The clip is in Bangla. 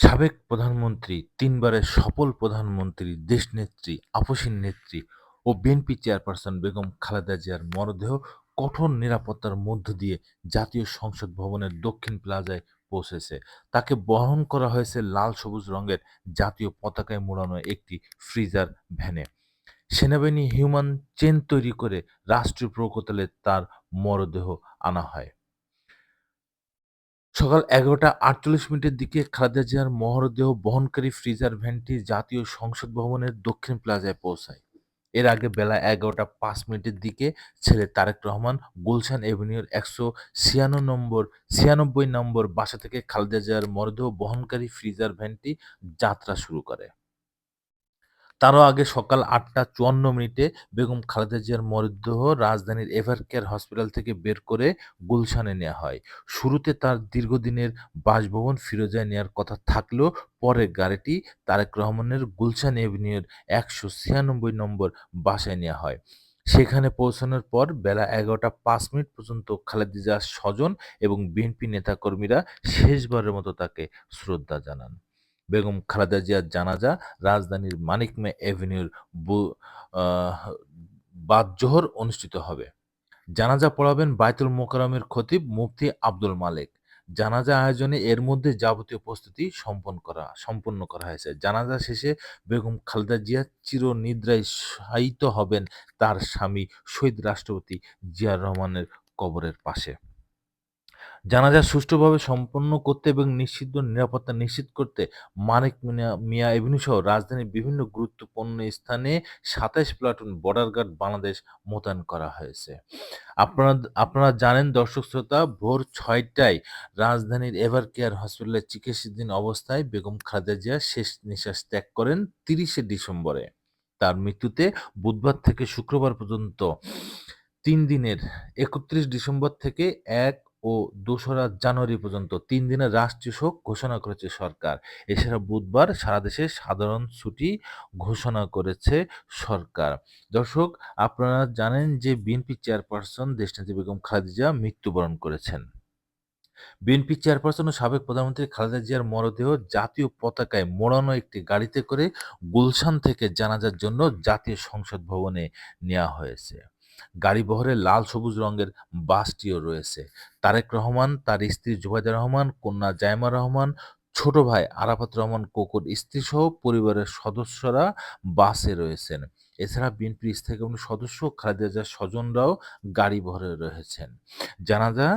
সাবেক প্রধানমন্ত্রী, তিনবারের সফল প্রধানমন্ত্রী, দেশনেত্রী, আপসীন নেত্রী ও বিএনপি চেয়ারপারসন বেগম খালেদা জিয়ার মরদেহ কঠোর নিরাপত্তার মধ্য দিয়ে জাতীয় সংসদ ভবনের দক্ষিণ প্লাজায় পৌঁছেছে। তাকে বহন করা হয়েছে লাল-সবুজ রঙের জাতীয় পতাকায় মোড়ানো একটি ফ্রিজার ভ্যানে। সেনাবাহিনী হিউম্যান চেন তৈরি করে রাষ্ট্রীয় প্রকৌশলে তার মরদেহ আনা হয়। সকাল ১১টা ৪৮ মিনিটের দিকে খালেদা জিয়ার মরদেহ বহনকারী ফ্রিজার ভ্যানটি জাতীয় সংসদ ভবনের দক্ষিণ প্লাজায় পৌঁছায়। এর আগে বেলা ১১টা ৫ মিনিটের দিকে ছেলে তারেক রহমান গুলশান এভিনিউর একশো ছিয়ানো নম্বর, ছিয়ানব্বই নম্বর বাসা থেকে খালেদা জিয়ার মরদেহ বহনকারী ফ্রিজার ভ্যানটি যাত্রা শুরু করে। তারও আগে সকাল আটটা চুয়ান্ন মিনিটে বেগম খালেদা জিয়ার মরদেহ রাজধানীর এভারকেয়ার হসপিটাল থেকে বের করে গুলশানে নেওয়া হয়। শুরুতে তার দীর্ঘদিনের বাসভবন ফিরোজায় নেওয়ার কথা থাকলেও পরে গাড়িটি তারেক রহমানের গুলশান এভিনিউর একশো ছিয়ানব্বই নম্বর বাসায় নেওয়া হয়। সেখানে পৌঁছানোর পর বেলা এগারোটা পাঁচ মিনিট পর্যন্ত খালেদা জিয়ার স্বজন এবং বিএনপি নেতাকর্মীরা শেষবারের মতো তাকে শ্রদ্ধা জানান। বেগম খালেদা জিয়ার জানাজা রাজধানীর মানিক মে এভিনিউর বাদজোহর অনুষ্ঠিত হবে। জানাজা পড়াবেন বায়তুল মোকাররমের খতিব মুফতি আব্দুল মালেক। জানাজা আয়োজনে এর মধ্যে যাবতীয় প্রস্তুতি সম্পন্ন করা সম্পন্ন করা হয়েছে। জানাজা শেষে বেগম খালেদা জিয়া চিরনিদ্রায় শায়িত হবেন তার স্বামী শহীদ রাষ্ট্রপতি জিয়া রহমানের কবরের পাশে। জানাজা সুষ্ঠুভাবে সম্পন্ন করতে এবং নিশ্চিত নিরাপত্তা নিশ্চিত করতে মানিক মিয়া এভিনিউ সহ রাজধানীর বিভিন্ন গুরুত্বপূর্ণ স্থানে সাতাইশ প্লাটুন বর্ডার গার্ড বাংলাদেশ মোতায়েন করা হয়েছে। আপনারা আপনারা জানেন দর্শক শ্রোতা, ভোর ছয়টায় রাজধানীর এভার কেয়ার হসপিটালে চিকিৎসাধীন অবস্থায় বেগম খালেদা জিয়া শেষ নিঃশ্বাস ত্যাগ করেন তিরিশে ডিসেম্বরে। তার মৃত্যুতে বুধবার থেকে শুক্রবার পর্যন্ত তিন দিনের, একত্রিশ ডিসেম্বর থেকে এক ও দোসরা জানুয়ারি পর্যন্ত তিন দিনের রাষ্ট্রীয় শোক ঘোষণা করেছে সরকার। এছাড়া বুধবার সারা দেশে সাধারণ ছুটি ঘোষণা করেছে সরকার। দর্শক, আপনারা জানেন যে বিএনপি চেয়ারপারসন দেশনেত্রী বেগম খালেদা মৃত্যুবরণ করেছেন। বিএনপি চেয়ারপারসন ও সাবেক প্রধানমন্ত্রী খালেদা জিয়ার মরদেহ জাতীয় পতাকায় মোড়ানো একটি গাড়িতে করে গুলশান থেকে জানাজার জন্য জাতীয় সংসদ ভবনে নেওয়া হয়েছে। গাড়ি বহরে লাল সবুজ রঙের বাসটিও রয়েছে। তারেক রহমান, তার স্ত্রী জুবাইদা রহমান, কন্যা জায়মা রহমান, ছোট ভাই আরাফাত রহমান, কোকুর স্ত্রী সহ পরিবারের সদস্যরা বাসে রয়েছেন। এছাড়া বিএনপির স্থায়ী কমিটির সদস্য খালেদা জিয়ার স্বজনরাও গাড়ি বহরে রয়েছেন জানাজা